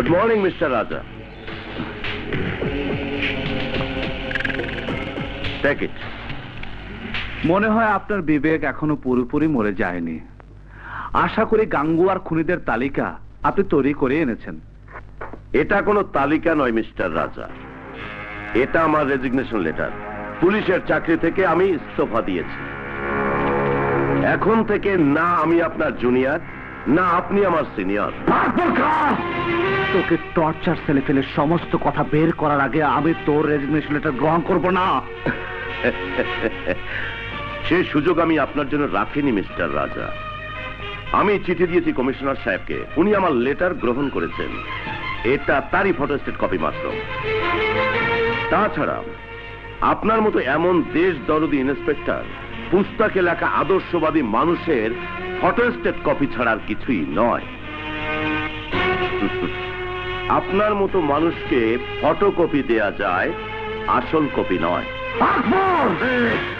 Good morning mister Raja take it মনে হয় আপনার বিবেক এখনও পুরোপুরি মরে যায়নি। আশা করি গাঙ্গুয়ার খুনিদের তালিকা আপনি তৈরি করে এনেছেন। এটা কোনো তালিকা নয় মিস্টার রাজা এটা আমার রেজিগনেশন লেটার পুলিশের চাকরি থেকে আমি ইস্তফা দিয়েছি। এখন থেকে না আমি আপনার জুনিয়র না আপনি আমার সিনিয়র। তোকে টর্চার সেলে ফেলে সমস্ত কথা বের করার আগে আমি তোর রেজিগনেশন লেটার গ্রহণ করব না। সে সুযোগ আমি আপনার জন্য রাখিনি মিস্টার রাজা। আমি চিঠি দিয়েছি কমিশনার সাহেবকে। উনি আমার লেটার গ্রহণ করেছেন। এটা তারই ফটোস্টেট কপি মাত্র। তাছাড়া আপনার মতো এমন দেশ দরদি ইন্সপেক্টর পুস্তকে লেখা আদর্শবাদী মানুষের ফটোস্টেট কপি ছাড়ার কিছুই নয়। আপনার মতো মানুষকে ফটোকপি দেয়া যায় আসল কপি নয়।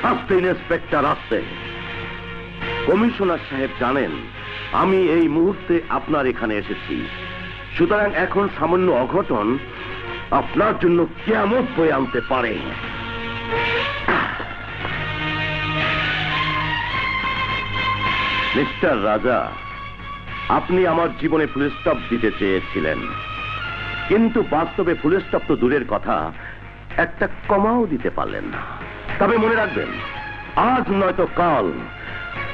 আসতে ইন্সপেক্টর কমিশনার সাহেব জানেন আমি এই মুহূর্তে আপনার এখানে এসেছি। সুতরাং এখন সামান্য অঘটন আপনার জন্য কেমন বয়ে আনতে পারে। মিস্টার রাজা, আপনি আমার জীবনে ফুলস্টপ দিতে চেয়েছিলেন। কিন্তু বাস্তবে ফুলস্টপ তো দূরের কথা, একটা কমাও দিতে পারলেন না। তবে মনে রাখবেন, আজ নয়তো কাল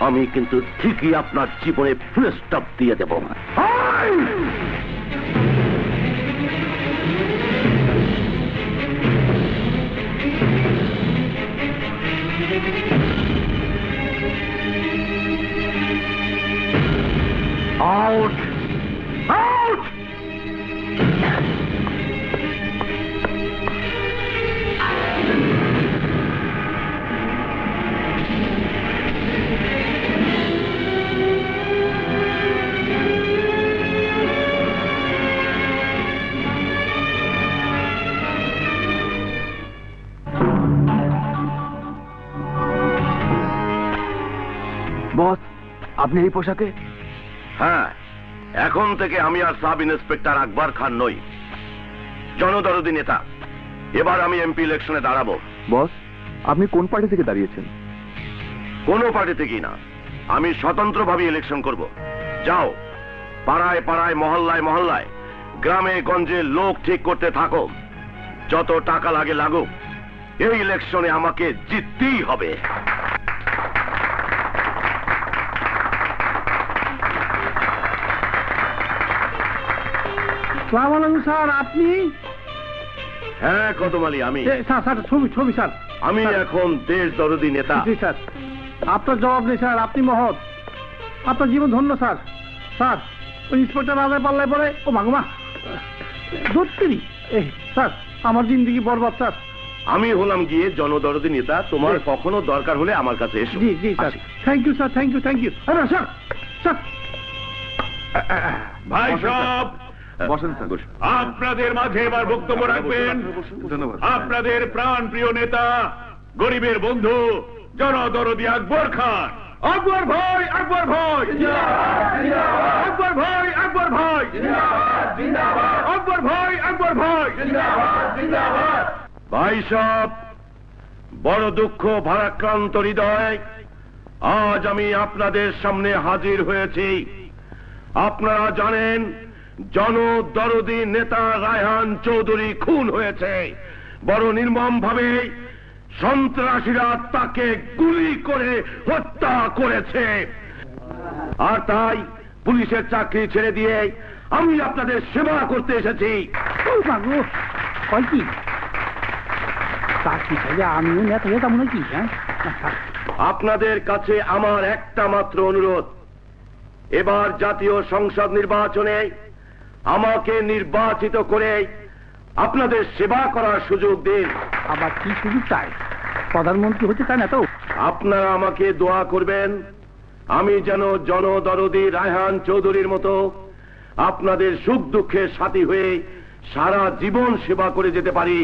আমি কিন্তু ঠিকই আপনার জীবনে ফুলস্টপ দিয়ে দেব। আউট আউট বস আপনি এই পোশাকে হ্যাঁ এখন থেকে আমি আর সাব ইন্সপেক্টর আকবর খান নই। জনদরদি নেতা। এবার আমি এমপি ইলেকশনে দাঁড়াবো। বস আপনি কোন পার্টি থেকে দাঁড়িয়েছেন? কোনো পার্টি থেকেই না। আমি স্বতন্ত্রভাবে ইলেকশন করব। যাও। পাড়ায় পাড়ায় মহল্লায় মহল্লায় গ্রামে গঞ্জে লোক ঠিক করতে থাকো। যত টাকা লাগে লাগুক এই ইলেকশনে আমাকে জিততেই হবে। সালাম আলাইকুম স্যার আপনি? হ্যাঁ আমি। স্যার স্যার ছবি ছবি স্যার। আমি এখন দেশ দরদি নেতা। জি স্যার। আপনার জবাব নেই স্যার আপনি মহৎ। আপনার জীবন ধন্য স্যার। স্যার ওই ইন্সপেক্টর আদায় পাল্লায় পরে ও মাগুমা স্যার আমার জিন্দিগি বরবাদ স্যার। আমি হলাম গিয়ে জনদরদি নেতা তোমার কখনো দরকার হলে আমার কাছে এসো। জি জি sir. Thank you sir thank you thank you sir sir. ভাই সব বসেন স্যার। আপনাদের মাঝে এবার বক্তব্য রাখবেন। ধন্যবাদ। আপনাদের প্রাণ প্রিয় নেতা গরিবের বন্ধু জনদরদি আকবর খান। আকবর ভাই আকবর ভাই। আকবর ভাই আকবর ভাই। আকবর ভাই আকবর ভাই। ভাই সব বড় দুঃখ ভারাক্রান্ত হৃদয়। আজ আমি আপনাদের সামনে হাজির হয়েছি। আপনারা জানেন জনদরদি নেতা রায়হান চৌধুরী খুন হয়েছে। বড় নির্মম ভাবে সন্ত্রাসীরা তাকে গুলি করে হত্যা করেছে। আর তাই পুলিশের চাকরি ছেড়ে দিয়ে আমি আপনাদের সেবা করতে এসেছি। কি? আমিও নেতা কি হ্যাঁ? আপনাদের কাছে আমার একটা মাত্র অনুরোধ। এবার জাতীয় সংসদ নির্বাচনে আমাকে নির্বাচিত করে আপনাদের সেবা করার সুযোগ দিন। আবার কি সুযোগ চাই প্রধানমন্ত্রী হতে তাই না তো আপনারা আমাকে দোয়া করবেন। আমি যেন জনদরদি রায়হান চৌধুরীর মতো আপনাদের সুখ দুঃখের সাথী হয়ে সারা জীবন সেবা করে যেতে পারি।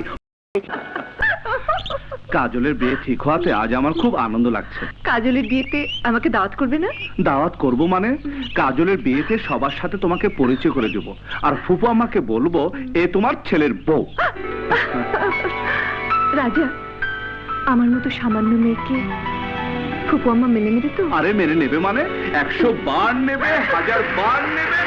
কাজলের বিয়ে ঠিক হওয়াতে আজ আমার খুব আনন্দ লাগছে। কাজলের বিয়েতে আমাকে দাওয়াত করবে না? দাওয়াত করব মানে? কাজলের বিয়েতে সবার সাথে তোমাকে পরিচয় করে দেব। আর ফুপু আমাকে বলব এ তোমার ছেলের বউ। রাজা আমার মতো সামান্য মেয়েকে ফুপু আম্মা মেনে নেবে তো? আরে মেনে নেবে মানে? একশো বার নেবে হাজার বার নেবে।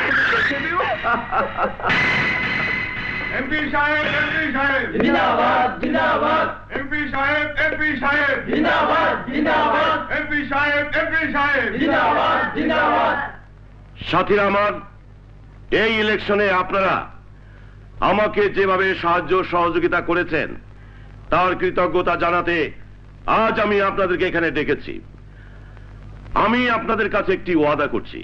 এমপি সাহেব এমপি সাহেব জিন্দাবাদ জিন্দাবাদ। এমপি সাহেব এমপি সাহেব জিন্দাবাদ জিন্দাবাদ। এমপি সাহেব এমপি সাহেব জিন্দাবাদ জিন্দাবাদ। সাথীরা আমার এই ইলেকশনে আপনারা আমাকে যেভাবে সাহায্য সহযোগিতা করেছেন তার কৃতজ্ঞতা জানাতে আজ আমি আপনাদেরকে এখানে ডেকেছি। আমি আপনাদের কাছে একটি ওয়াদা করছি।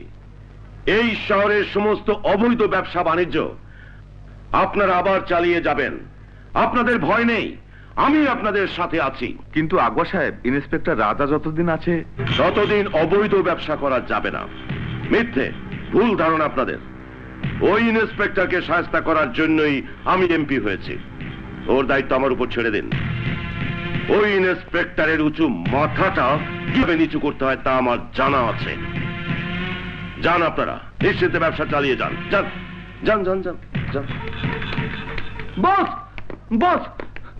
এই শহরের সমস্ত অবৈধ ব্যবসা বাণিজ্য আপনারা আবার চালিয়ে যাবেন। আপনাদের ভয় নেই। আমি আপনাদের সাথে আছি। কিন্তু আকবর সাহেব ইন্সপেক্টর রাজা যতদিন আছে ততদিন অবৈধ ব্যবসা করা যাবে না। মিথ্যে। ভুল ধারণা আপনাদের। ওই ইন্সপেক্টরকে সাহায্য করার জন্যই আমি এমপি হয়েছি। ওর দায়িত্ব আমার উপর ছেড়ে দিন। ওই ইন্সপেক্টরের উঁচু মাথাটা কীভাবে নিচু করতে হয় তা আমার জানা আছে। যান আপনারা। নিশ্চিন্তে ব্যবসা চালিয়ে যান। যান। যান যান যান। বস বস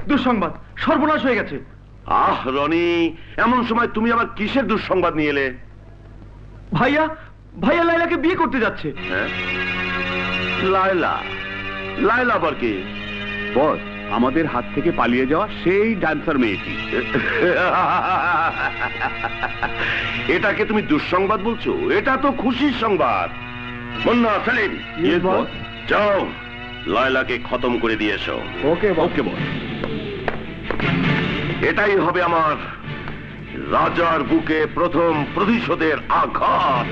দুঃসংবাদ সর্বনাশ হয়ে গেছে। আহ রনি এমন সময় তুমি আবার কিসের দুঃসংবাদ নিয়ে এলে? ভাইয়া ভাইয়া লাইলাকে বিয়ে করতে যাচ্ছে। হ্যাঁ? লায়লা লায়লা আবার কি? বস আমাদের হাত থেকে পালিয়ে যাওয়া সেই ডান্সার মেয়েটি। এটাকে তুমি দুঃসংবাদ বলছো? এটা তো খুশির সংবাদ। মুন্না সেলিম boss. যাও লায়লাকে খতম করে দিয়ে এসো। ওকে ওকে বল এটাই হবে আমার রাজার বুকে প্রথম প্রতিশোধের আঘাত।